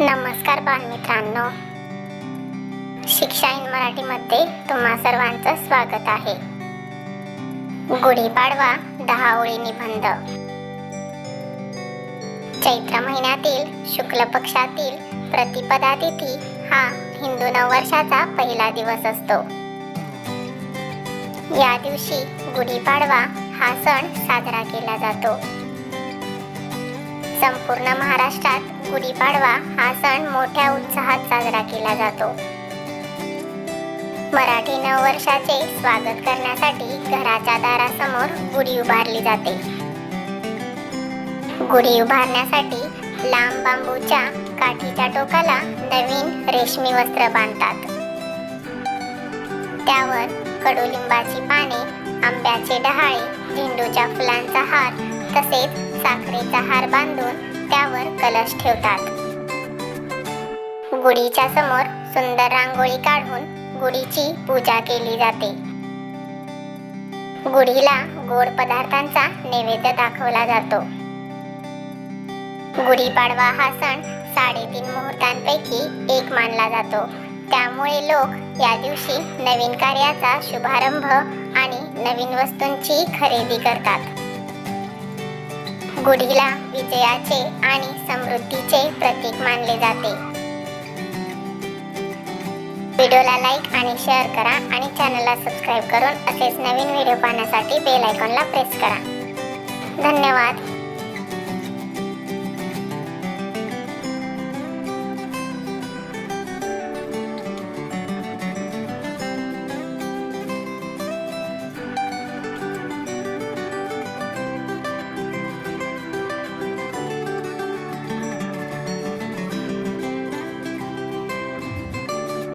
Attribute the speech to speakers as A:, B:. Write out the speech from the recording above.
A: नमस्कार बालमित्रांनो. शिक्षा इन मराठीमध्ये तुम्हा सर्वांचं स्वागत आहे. गुढीपाडवा दहा ओळी निबंध. चैत्र महिन्यातील शुक्ल पक्षातील प्रतिपदा तिथी हा हिंदू नववर्षाचा पहिला दिवस असतो. या दिवशी गुढीपाडवा हा सण साजरा केला जातो. संपूर्ण महाराष्ट्रात गुढीपाडवा हा सण मोठ्या उत्साहात साजरा केला जातो. मराठी नववर्षाचे स्वागत करण्यासाठी घराच्या दारासमोर गुढी उभारली जाते. गुढी उभारण्यासाठी लांब बांबूच्या काठीच्या टोकाला नवीन रेशमी वस्त्र बांधतात. त्यावर कडुलिंबाची पाने आंब्याचे डहाळे सोन्याचा हार बांधून त्यावर कलश ठेवतात. गुढीच्या समोर सुंदर रांगोळी काढून गुढीची पूजा केली जाते. गुढीला गोड पदार्थांचा नैवेद्य दाखवला जातो. गुढीपाडवा हा सण साडेतीन मुहूर्तांपैकी एक मानला जातो. त्यामुळे लोक या दिवशी नवीन कार्याचा शुभारंभ आणि नवीन वस्तूंची खरेदी करतात. गुढीला विजयाचे आणि समृद्धीचे प्रतीक मानले जाते. व्हिडिओला लाईक आणि शेअर करा आणि चॅनलला सबस्क्राईब करून असेच नवीन व्हिडिओ पाहण्यासाठी बेल आयकॉनला प्रेस करा. धन्यवाद.